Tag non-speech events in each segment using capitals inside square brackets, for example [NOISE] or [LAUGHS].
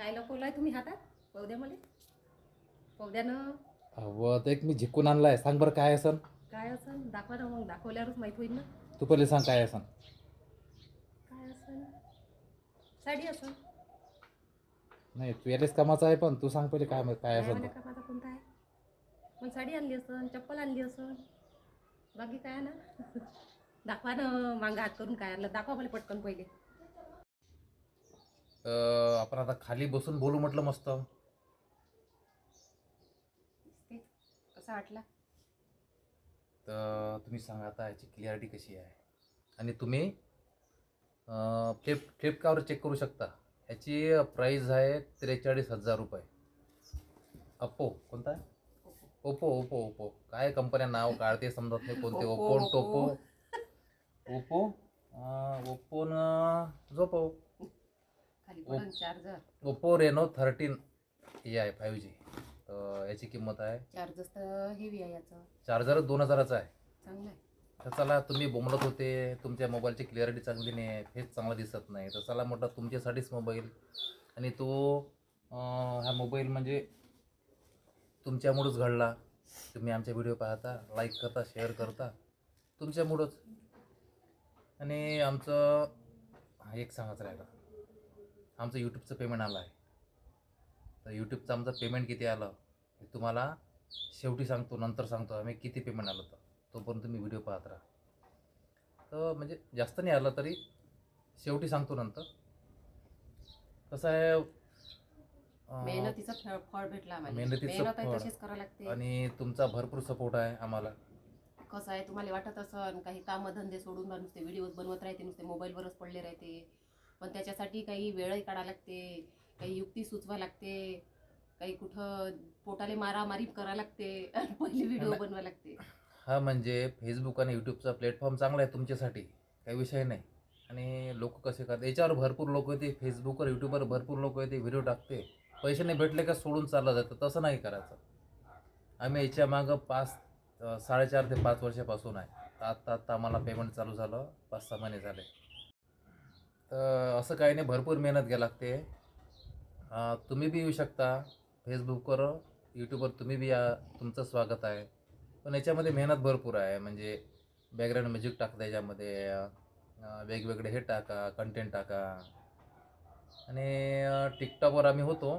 काय लपवलाय तुम्ही हातात? पौद्या मला. पौद्यानं. अव तर एक मी झिकून आणलाय. सांग बरं काय असन? काय असं दाखवा ना मग. दाखवल्यावरच माहीत होईल ना. तू पहिले सांग काय असन. काय असं साडी असं नाही तू यालेच कामाचं आहे पण तू सांग पहिले काय काय काय असन म्हणे माझा कोणता आहे? मग साडी आणली असन चप्पल आणली असन. बाकी काय ना? [LAUGHS] दाखवा ना मांगा हात करून काय आणलं. दाखवा मला पटकन पहिले. तर आपण आता खाली बसून बोलू म्हटलं मस्त. कसा वाटला. तर तुम्ही सांगा आता याची क्लिअरिटी कशी आहे. आणि तुम्ही फ्लिप फ्लिपकार्टवर चेक करू शकता. याची प्राईज आहे त्रेचाळीस हजार रुपये. अप्पो कोणता? आहे ओप्पो ओप्पो ओप्पो काय कंपन्या नाव काढते समजत नाही कोणते. ओप्पो. टोपो ओप्पो ओप्पो न झोपो खाली पडून चार्जर. ओप्पो रेनो थर्टीन हे आहे फाईव्ह जी याची किंमत आहे? चार्जर तर हेवी आहे याचं. चार्जर दोन हजाराचा आहे. चांगलं आहे. तर चला तुम्ही बोंबलत होते तुमच्या मोबाईलची क्लिअरिटी चांगली नाही आहे फेस चांगला दिसत नाही. तर चला म्हटलं तुमच्यासाठीच मोबाईल. आणि तो हा मोबाईल म्हणजे तुमच्यामुळंच घडला. तुम्ही आमचे व्हिडिओ पाहता लाईक करता शेअर करता. तुमच्यामुळंच. आणि आमचं हा एक सांगायचं राहिलं. आमचं यूट्यूबचं पेमेंट आलं आहे. तर यूट्यूबचं आमचं पेमेंट किती आलं? तुम्हाला शेवटी सांगतो नंतर सांगतो आम्ही किती पेमेंट आलं तर तोपर्यंत तुम्ही व्हिडिओ पाहत राहा. तर म्हणजे जास्त नाही आलं तरी शेवटी सांगतो नंतर. कसं आहे मेहनतीचं फळ भेटला मेहनतीचं आणि तुमचा भरपूर सपोर्ट आहे आम्हाला. कसं आहे तुम्हाला वाटत असन काही कामं धंदे सोडून नुसते व्हिडिओज बनवत राहते नुसते मोबाईलवरच पडले राहते. पण त्याच्यासाठी काही वेळही काढा लागते काही युक्ती सुचवा लागते काही कुठं पोटाले मारामारी करा लागते [LAUGHS] पहिले व्हिडिओ. बनवा लागते. हा म्हणजे फेसबुक आणि यूट्यूबचा प्लॅटफॉर्म चांगला आहे तुमच्यासाठी काही विषय नाही. आणि लोक कसे करतात याच्यावर भरपूर लोक येते फेसबुकवर यूट्यूबवर भरपूर लोक येते व्हिडिओ टाकते. पैसे नाही भेटले का सोडून चाललं जातं तसं नाही करायचं. आम्ही याच्या मागं पाच साडेचार ते पाच वर्षापासून आहे. आत्ता आत्ता आम्हाला पेमेंट चालू झालं पाच सहा महिने झाले. असं काही नाही भरपूर मेहनत घ्या लागते. तुम्ही बी येऊ शकता. फेसबुकवर यूट्यूबवर तुम्ही बी या तुमचं स्वागत आहे. पण याच्यामध्ये मेहनत भरपूर आहे. म्हणजे बॅकग्राऊंड म्युझिक टाकता याच्यामध्ये वेगवेगळे हे टाका कंटेंट टाका. आणि टिकटॉकवर आम्ही होतो.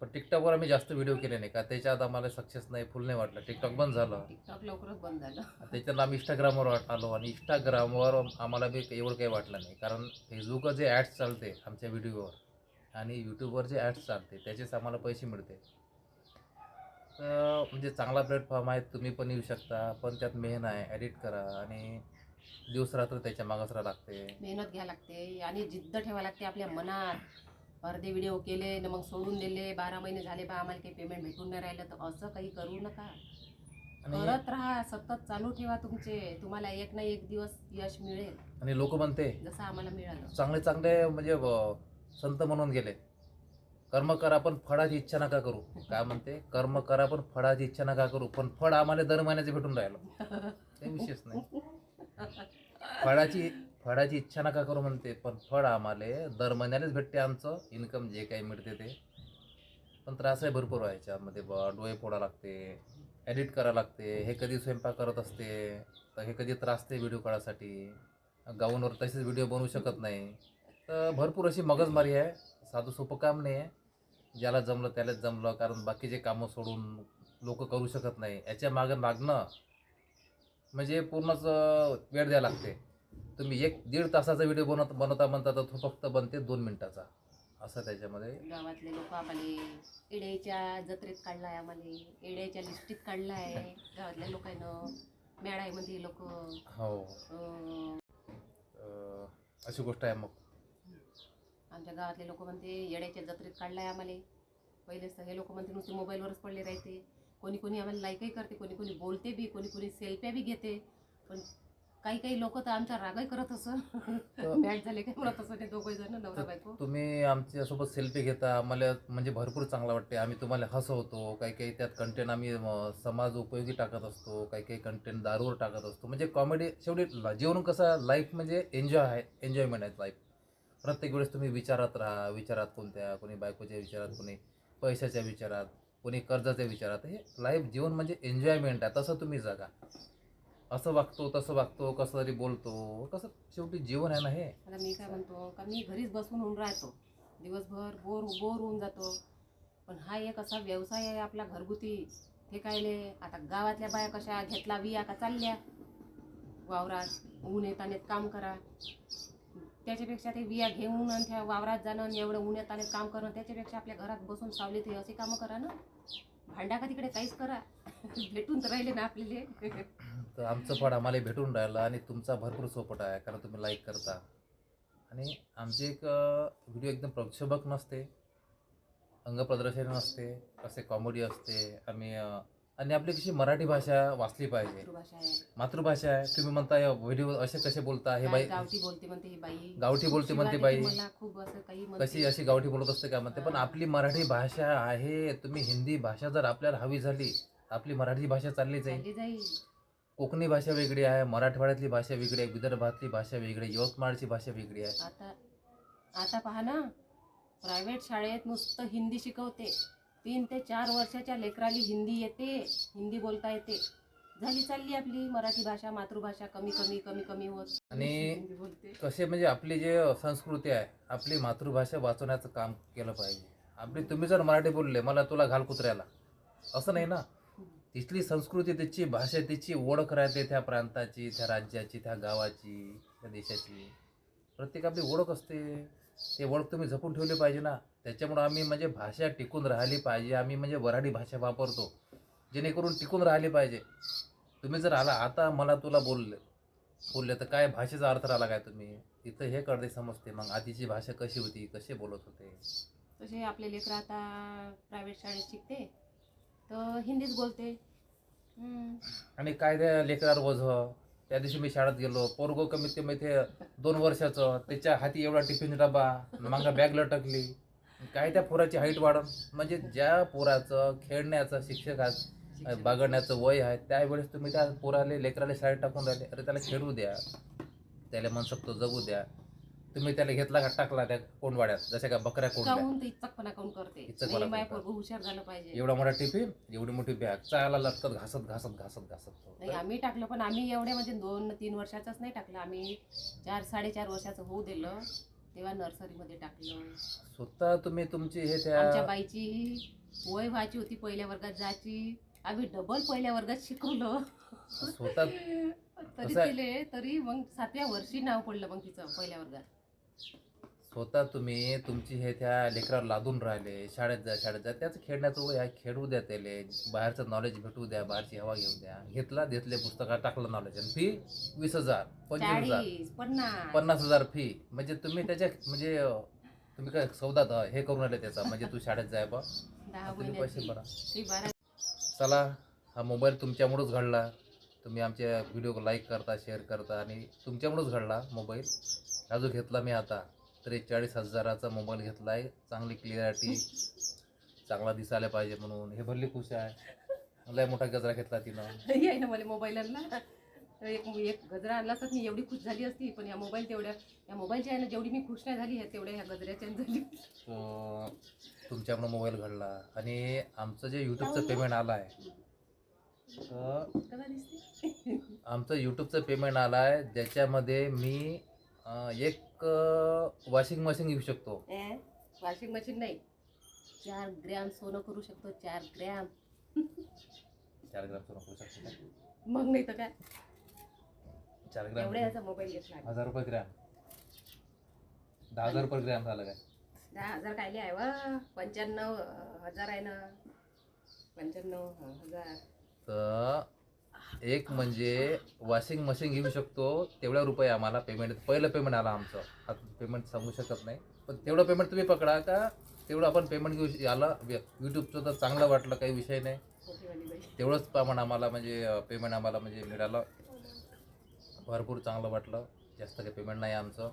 पण टिकटॉकवर आम्ही जास्त व्हिडिओ केले नाही का त्याच्यात आम्हाला सक्सेस नाही फुल नाही वाटलं. टिकटॉक बंद झालं. टिकटॉक लवकरच बंद झालं. त्याच्यात आम्ही इंस्टाग्रामवर आलो आणि इंस्टाग्रामवर आम्हाला बी एवढं काही वाटलं नाही कारण फेसबुकवर जे ॲड्स चालते आमच्या व्हिडिओवर आणि यूट्यूबवर जे ॲड्स चालते त्याचेच आम्हाला पैसे मिळते. तर म्हणजे चांगला प्लॅटफॉर्म आहे तुम्ही पण येऊ शकता पण त्यात मेहनत आहे एडिट करा आणि दिवस रात्र त्याच्या मागच राहा लागते. मेहनत घ्या लागते आणि जिद्द ठेवा लागते आपल्या मनात. अर्धे व्हिडिओ केले न मग सोडून दिले. बारा महिने झाले बा आम्हाला काही पेमेंट भेटून नाही राहिलं. तर असं काही करू नका. करत राहा सतत चालू ठेवा तुमचे. तुम्हाला एक ना एक दिवस यश मिळेल. आणि लोक म्हणते जसं आम्हाला मिळालं. चांगले चांगले म्हणजे संत म्हणून गेले. कर्म करा पण फळाची इच्छा नका करू. काय म्हणते कर्म करा पण फळाची इच्छा नका करू. पण फळ आम्हाला दर महिन्याचे भेटून राहिलं. विशेष नाही. फळाची फळाची इच्छा नका करू म्हणते पण फळ आम्हाला दर महिन्यालाच भेटते आमचं. इन्कम जे काही मिळते ते. पण त्रास आहे भरपूर आहे याच्यामध्ये ब डोळे फोडा लागते एडिट करा लागते हे कधी स्वयंपाक करत असते तर हे कधी त्रासते व्हिडिओ काढासाठी. गाऊनवर तसेच व्हिडिओ बनवू शकत नाही. तर भरपूर अशी मगजमारी आहे. साधं सोपं काम नाही आहे. ज्याला जमलं त्यालाच जमलं कारण बाकीचे कामं सोडून लोक करू शकत नाही. याच्या मागं मागणं म्हणजे पूर्णच वेळ द्यायला लागते. तुम्ही एक दीड तासाचा व्हिडिओ बनवत बनवता म्हणता तर तो फक्त बनते दोन मिनिटाचा. असं त्याच्यामध्ये. गावातले लोक आम्हाला एड्याच्या जत्रेत काढलाय आम्हाला एड्याच्या लिस्टीत काढलाय. गावातल्या लोकांना मेळामध्ये लोक हो. अशी गोष्ट आहे मग. आमच्या गावातले लोक म्हणते येड्याच्या जत्रेत काढलाय आम्हाला. पहिलेच तर हे लोक म्हणते नुसते मोबाईलवरच पडले राहते. कोणी कोणी आम्हाला लाईकही करते कोणी कोणी बोलते बी कोणी कोणी सेल्फ्या बी घेते. पण काही काही लोक तर आमचा रागही करत असं. मॅच [LAUGHS] झाले काय म्हणत असं ते दोघं जण नवरा बायको. तुम्ही आमच्यासोबत सेल्फी घेता. आम्हाला म्हणजे भरपूर चांगला वाटते. आम्ही तुम्हाला हसवतो. काही काही त्यात कंटेंट आम्ही समाज उपयोगी टाकत असतो. काही काही कंटेंट दारूवर टाकत असतो. म्हणजे कॉमेडी शेवटी जीवन कसं लाईफ म्हणजे एन्जॉय आहे. एन्जॉयमेंट आहे लाईफ प्रत्येक वेळेस तुम्ही विचारात राहा. विचारात कोणत्या कोणी बायकोच्या विचारात कोणी पैशाच्या विचारात कोणी कर्जाच्या विचारात. हे लाईफ जीवन म्हणजे एन्जॉयमेंट आहे. तसं तुम्ही जगा. असं वागतो तसं वागतो कसं तरी बोलतो कसं शेवटी जीवन आहे ना हे. आता मी काय म्हणतो का मी घरीच बसून होऊन राहतो. दिवसभर बोर बोर होऊन जातो. पण हा एक असा व्यवसाय आहे आपला घरगुती. ते कायले आता गावातल्या बाया कशा घेतला विया का चालल्या? वावरात ऊन येतानेत काम करा. त्याच्यापेक्षा ते विया घेऊन आणि त्या वावरात जाणं आणि एवढं ऊन येतानेत काम करणं त्याच्यापेक्षा आपल्या घरात बसून सावली हे असे कामं करा ना. भांडा का तिकडे काहीच करा. [LAUGHS] भेटून तर राहिले ना आपल्याला. [LAUGHS] तर आमचं फळ आम्हाला भेटून राहिलं आणि तुमचा भरपूर सोपट आहे कारण तुम्ही लाईक करता. आणि आमची एक व्हिडिओ एकदम प्रक्षोभक नसते अंगप्रदर्शन नसते असे कॉमेडी असते आम्ही आणि आपली कशी मराठी भाषा वाचली पाहिजे. मातृभाषा आहे. तुम्ही म्हणता व्हिडिओ असे कसे बोलता? हे बाई गावठी बोलते म्हणते ही बाई. गावठी बोलते म्हणते बाई. खूप असं काही. कशी अशी गावठी बोलत असते का म्हणते? पण आपली मराठी भाषा आहे. तुम्ही हिंदी भाषा जर आपल्याला हवी झाली आपली मराठी भाषा चालली जाईल. कोकणी भाषा वेगळी आहे मराठवाड्यातली भाषा वेगळी आहे विदर्भातली भाषा वेगळी आहे यवतमाळची भाषा वेगळी आहे. आता आता पहा ना प्रायव्हेट शाळेत नुसतं हिंदी शिकवते. तीन ते चार वर्षाच्या लेकराली हिंदी येते हिंदी बोलता येते. झाली चालली आपली मराठी भाषा मातृभाषा कमी कमी कमी कमी होत. आणि बोलते कसे म्हणजे आपली जे संस्कृती आहे आपली मातृभाषा वाचवण्याचं काम केलं पाहिजे. आपली तुम्ही जर मराठी बोलले मला तुला घाल कुत्र्याला. असं नाही ना? तिथली संस्कृती त्याची भाषा त्याची ओळख राहते त्या प्रांताची त्या राज्याची त्या गावाची त्या देशाची. प्रत्येक आपली ओळख असते. ते ओळख तुम्ही जपून ठेवली पाहिजे ना. त्याच्यामुळं आम्ही म्हणजे भाषा टिकून राहिली पाहिजे. आम्ही म्हणजे वऱ्हाडी भाषा वापरतो. जेणेकरून टिकून राहिली पाहिजे. तुम्ही जर आला आता मला तुला बोलले बोलले तर काय भाषेचा अर्थ राहिला काय तुम्ही? तिथं हे कळते समजते. मग आधीची भाषा कशी होती? कसे बोलत होते? तसे आपले लेकर आता प्रायव्हेट शाळेत शिकते. तर हिंदीच बोलते. हम्म. आणि काय त्या लेकरावर वझ त्या दिवशी मी शाळेत गेलो. पोरगो कमीत कमी ते दोन वर्षाचं. त्याच्या हाती एवढा टिफिन डबा मागा बॅग लटकली. काय त्या पोराची हाईट वाढन? म्हणजे ज्या पोराचं खेळण्याचं शिक्षकात बागडण्याचं वय आहे त्यावेळेस तुम्ही त्या पोराले लेकराला शाळेत टाकून राहिले. अरे त्याला खेळू द्या. त्याला मनसोक्त जगू द्या. तुम्ही त्याला घेतला का टाकला त्या कोंडवाड्यात? जशा का बकऱ्या कोंडल्या. काहून ते इचकपणा काहून करते. इचकपणा नाही माय करतात. पोरगं हुशार झालं पाहिजे. एवढा मोठा टिफिन एवढी मोठी बॅग चायला लटकत घासत घासत घासत घासत नाही आम्ही टाकलं पण आम्ही एवढे म्हणजे दोन तीन वर्षाचंच नाही टाकलं. आम्ही चार साडेचार वर्षाचं होऊ दिलं. तेव्हा नर्सरीमध्ये टाकलं. स्वतः तुम्ही तुमची हे आमच्या त्या बाईची वय व्हायची होती पहिल्या वर्गात जायची. आम्ही डबल पहिल्या वर्गात शिकवलं. स्वतः [LAUGHS] तरी. तिले तरी मग सातव्या वर्षी नाव पडलं मग तिचं पहिल्या वर्गात. स्वतः तुम्ही तुमची हे त्या लेकरावर लादून राहिले शाळेत जा शाळेत जा. त्याचं खेळण्याचं वय आहे खेळू द्या त्याले बाहेरचं नॉलेज भेटू द्या बाहेरची हवा घेऊ द्या. घेतला घेतले पुस्तकात टाकलं नॉलेज आणि फी वीस हजार पंचवीस हजार. चाळीस पन्नास. पन्नास हजार फी म्हणजे तुम्ही त्याच्या म्हणजे तुम्ही काय सौदा द- हे करून राहिले त्याचा. म्हणजे तू शाळेत जाय बा. दहा तुम्ही पैसे महिन्याची भरा. ती बारा चला हा मोबाईल तुमच्यामुळंच घडला. तुम्ही आमच्या व्हिडिओ लाईक करता शेअर करता आणि तुमच्यामुळंच घडला मोबाईल हा जो घेतला मी आता. त्रेचाळीस हजाराचा मोबाईल घेतला आहे चांगली क्लिअरिटी. चांगला दिसायला पाहिजे म्हणून. हे भरली खुश आहे. लय मोठा गजरा घेतला तिनं. हे आहे ना मला मोबाईल आणला एक एक गजरा आणला तर मी एवढी खुश झाली असती. पण या मोबाईल तेवढ्या या मोबाईलच्या आहे ना जेवढी मी खुश नाही झाली आहे तेवढ्या ह्या गजऱ्याच्या झाली. तो तुमच्यामुळं मोबाईल घडला. आणि आमचं जे यूट्यूबचं पेमेंट आलं आहे तर आमचं यूट्यूबचं पेमेंट आलं आहे ज्याच्यामध्ये मी अं, एक वॉशिंग मशीन घेऊ शकतो. वॉशिंग मशीन नाही. चार ग्रॅम सोनं करू शकतो चार ग्रॅम चार ग्राम सोनं करू शकतो का? मग नाही तर काय? चार ग्राम एवढ्या याचा मोबाईल घेतला. हजार रुपये ग्रॅम दहा हजार रुपये ग्रॅम झालं काय? दहा हजार कायले आहे वा? पंच्याण्णव अं, हजार आहे ना. पंच्याण्णव हजार. तर एक म्हणजे वॉशिंग मशीन घेऊ शकतो तेवढ्या रुपये आम्हाला पेमेंट पहिलं पेमेंट आलं आमचं. आता पेमेंट सांगू शकत नाही. पण तेवढं पेमेंट तुम्ही पकडा का तेवढं आपण पेमेंट घेऊ आलं यूट्यूबचं तर चांगलं वाटलं काही विषय नाही. तेवढंच प्रमाण आम्हाला म्हणजे पेमेंट आम्हाला म्हणजे मिळालं. भरपूर चांगलं वाटलं. जास्त काही पेमेंट नाही आमचं.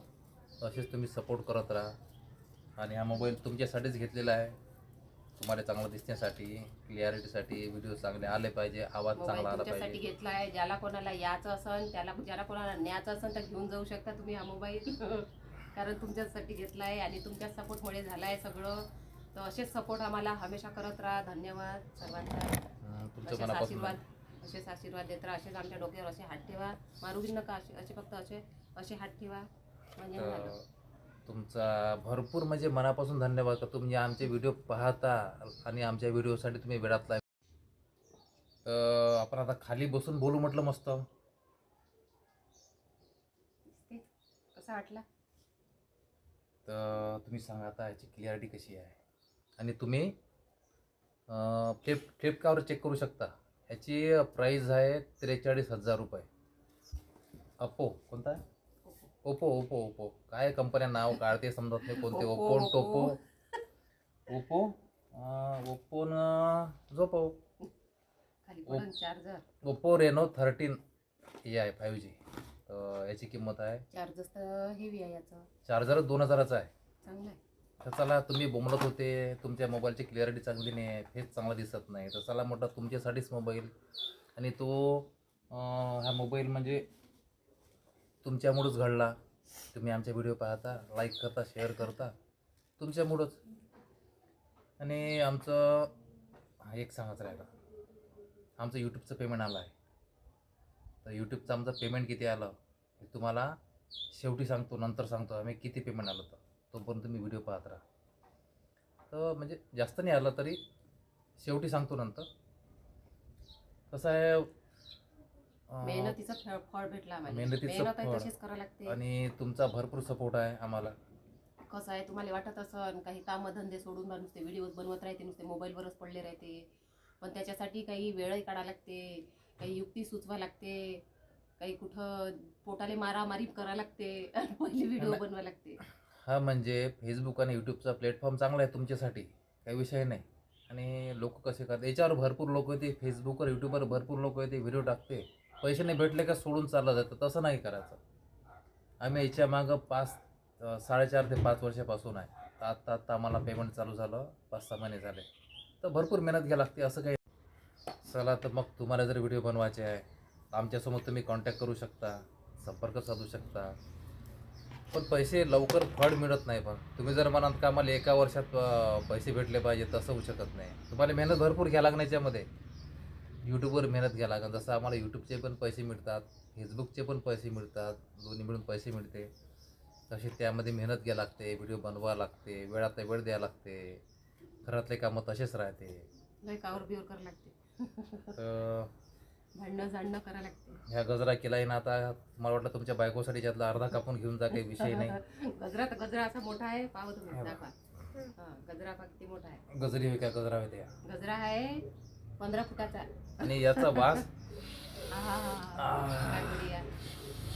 असेच तुम्ही सपोर्ट करत राहा. आणि हा मोबाईल तुमच्यासाठीच घेतलेला आहे. तुम्हाला चांगलं दिसण्यासाठी क्लिअरिटीसाठी व्हिडिओ चांगले आले पाहिजे आवाज मोबाईल चांगला आला तुमच्यासाठी पाहिजे. घेतला आहे ज्याला कोणाला यायचं असन त्याला ज्याला कोणाला न्यायचं असन तर घेऊन जाऊ शकता तुम्ही हा मोबाईल. [LAUGHS] कारण तुमच्यासाठी घेतला आहे आणि तुमच्या सपोर्टमुळे झालं आहे सगळं. तर असेच सपोर्ट आम्हाला हमेशा करत राहा. धन्यवाद सर्वांचा. तुमचं असेच मनापासून आशीर्वाद असेच आशीर्वाद देत राहा. असेच आमच्या डोक्यावर असे हात ठेवा. मारू बी नका असे असे फक्त असे असे हात ठेवा. म्हणजे तर. तुमचा भरपूर म्हणजे मनापासून धन्यवाद. का तुम्ही आमचे व्हिडिओ पाहता आणि आमच्या व्हिडिओसाठी तुम्ही वेळातला तर आपण आता खाली बसून बोलू म्हटलं मस्त? कसा वाटला? तर तुम्ही सांगा आता याची क्लिअरिटी कशी आहे. आणि तुम्ही फ्लिप फ्लिपकार्टवर चेक करू शकता. याची प्राईज आहे त्रेचाळीस हजार रुपये. अप्पो कोणता? आहे ओप्पो ओप्पो ओप्पो काय कंपन्या नाव काढते समजत नाही कोणते ओप्पो, टोपो ओप्पो. ओप्पो न झोपो ओप्पो रेनो थर्टीन हे आहे फाईव्ह जी तर याची किंमत आहे? चार्जर तर हेवी आहे याचं. चार्जर दोन हजाराचा आहे. चांगलं आहे. तर चला तुम्ही बोंबलत होते तुमच्या मोबाईलची क्लिअरिटी चांगली नाही आहे फेस चांगला दिसत नाही. तर चला म्हटलं तुमच्यासाठीच मोबाईल आणि तो हा मोबाईल म्हणजे तुमच्यामुळंच घडला तुम्ही आमचे व्हिडिओ पाहता लाईक करता शेअर करता तुमच्यामुळंच आणि आमचं हा एक सांगायचं राहिलं. आमचं यूट्यूबचं पेमेंट आलं आहे तर यूट्यूबचं आमचं पेमेंट किती आलं हे तुम्हाला शेवटी सांगतो नंतर सांगतो आम्ही किती पेमेंट आलं तर. तोपर्यंत तुम्ही व्हिडिओ पाहत राहा. तर म्हणजे जास्त नाही आलं तरी शेवटी सांगतो नंतर. कसं आहे मेहनतीचं फळ फळ भेटला मेहनतीचं. तशीच करावं लागते. आणि तुमचा भरपूर सपोर्ट आहे आम्हाला. कसं आहे तुम्हाला वाटत असं काही काम धंदे सोडून नुसते व्हिडिओ बनवत राहते नुसते मोबाईलवरच पडले राहते. पण त्याच्यासाठी काही वेळही काढा लागते काही युक्ती सुचवा लागते काही कुठं पोटाले मारामारी करा लागते पहिले व्हिडिओ. बनवा लागते. हा म्हणजे फेसबुक आणि यूट्यूबचा प्लॅटफॉर्म चांगला आहे तुमच्यासाठी काही विषय नाही. आणि लोक कसे करतात याच्यावर भरपूर लोक येते फेसबुकवर यूट्यूबवर भरपूर लोक येते व्हिडिओ टाकते. पैसे नाही भेटले का सोडून चाललं जातं तसं नाही करायचं. आम्ही याच्या मागं पाच साडेचार ते पाच वर्षापासून आहे. तर आत्ता आत्ता आम्हाला पेमेंट चालू झालं. पाच सहा महिने झाले. तर भरपूर मेहनत घ्यावी लागते असं काही चला तर मग तुम्हाला जर व्हिडिओ बनवायचे आहे आमच्यासमोर तुम्ही कॉन्टॅक्ट करू शकता संपर्क साधू शकता. पण पैसे लवकर फळ मिळत नाही पण. तुम्ही जर म्हणाल का आम्हाला एका वर्षात पैसे भेटले पाहिजे तसं होऊ शकत नाही. तुम्हाला मेहनत भरपूर घ्या लागण्याच्यामध्ये यूट्यूबवर मेहनत घ्या लागेल. जसं आम्हाला यूट्यूबचे पण पैसे मिळतात फेसबुकचे पण पैसे मिळतात दोन्ही मिळून पैसे मिळते. तसे त्यामध्ये मेहनत घ्या लागते व्हिडिओ बनवा लागते वेळात वेळ द्यावं लागते. घरातले कामं तसेच राहते. लय कावर बिवर करा लागते. तर भांडणं जाणणं करा लागते. ह्या गजरा केलाय ना आता मला वाटलं तुमच्या बायकोसाठी त्यातला अर्धा कापून घेऊन जा काही विषय नाही. गजरा तर गजरा असा मोठा आहे पाहू तुम्ही. दाखवा गजरा किती मोठा आहे. गजरी का गजरा गजरा आहे पंधरा फुटाचा. आणि याचा वास? आहा, बढिया.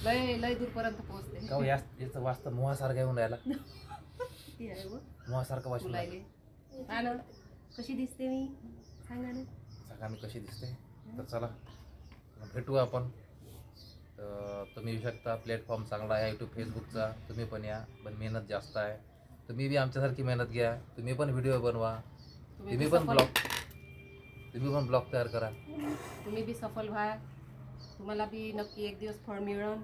लय लय दूरपर्यंत पोहोचते. का हो, याचा वास तर मोहासारखा येऊन राहिला. [LAUGHS] किती आहे व? मोहासारखा वास येऊन राहिला. फुलायले. हा ना कशी दिसते मी? सांगा ना सांगा मी कशी दिसते? तर चला भेटू आपण. तर तुम्ही येऊ शकता. प्लॅटफॉर्म चांगला आहे. यूट्यूब फेसबुकचा तुम्ही पण या. पण मेहनत जास्त आहे. तुम्ही बी आमच्यासारखी मेहनत घ्या. तुम्ही पण व्हिडिओ बनवा. तुम्ही पण सफल- ब्लॉग तुम्ही पण ब्लॉग तयार करा. तुम्ही बी सफल व्हा. तुम्हाला बी नक्की एक दिवस फळ मिळण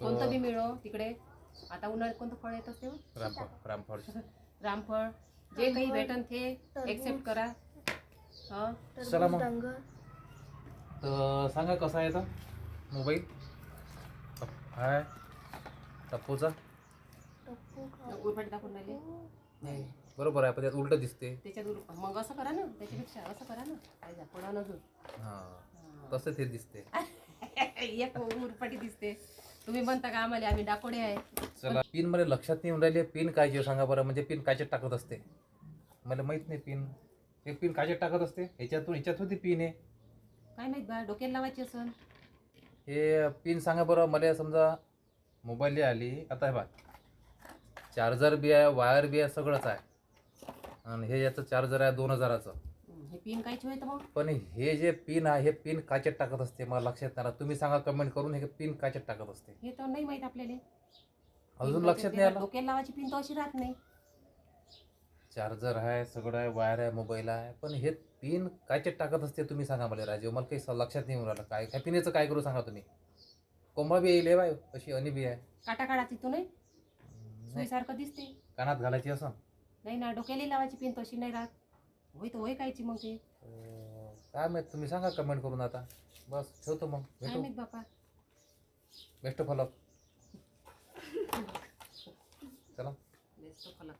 कोणतं बी मिळो तिकडे. आता उन्हाळ्यात कोणतं फळ येत असते हो? रामफळ रामफळ. [LAUGHS] रामफळ. जे काही भेटन ते एक्सेप्ट करा. हा? चला मग. तर सांगा कसा आहे तर मोबाईल हाय. टप्पूचा? उलपट दाखवून राहिले. बरोबर आहे पण त्यात उलट दिसते. त्याच्यात मग असं करा ना त्याच्यापेक्षा असं करा ना. काय जा पडा अजून हां हा. तसं ते दिसते. [LAUGHS] एक उरपटी दिसते. तुम्ही म्हणता का आम्हाला आम्ही डाकोडे आहे. चला पिन मला लक्षात नाही येऊन राहिली पिन काय जे सांगा बरं म्हणजे पिन कायच्यात टाकत असते? मला माहीत नाही पिन हे पिन कायच्यात टाकत असते? ह्याच्यातून ह्याच्यात होती पिन आहे काय माहीत बा डोक्याला लावायची असं हे पिन सांगा बरं मला समजा मोबाईल आली. आता हे बा चार्जर बी आहे वायर बी आहे सगळंच आहे. आणि हे याचं चार्जर आहे दोन हजाराचं. हे पिन कायची होय तर मग? पण हे जे पिन आहे हे पिन काचेत टाकत असते मला लक्षात नाही आलं. तुम्ही सांगा कमेंट करून हे पिन काचेत टाकत असते. हे तर नाही माहीत आपल्याला. अजून लक्षात नाही आलं? डोक्याला लावायची पिन तर अशी राहत नाही. चार्जर आहे सगळं आहे वायर आहे मोबाईल आहे. पण हे पिन कायच्यात टाकत असते तुम्ही सांगा मला राजीव. मला काही स- लक्षात नाही येऊन राहिलं. काय काय पिनेचं काय करू सांगा तुम्ही? कोंबा बी येईल हे बाय अशी अनी बी आहे. काटा काढा तिथून नाही सुईसारखं दिसते. कानात घालायची असं? नाही ना डोक्याला लावायची पिन तशी नाही राहत. होय तर होय कायची मग ते. अं, काय माहीत तुम्ही सांगा कमेंट करून आता. बस ठेवतो मग. काय भेटू. माहीत बापा. बेस्ट फॉलो चला. बेस्ट फलक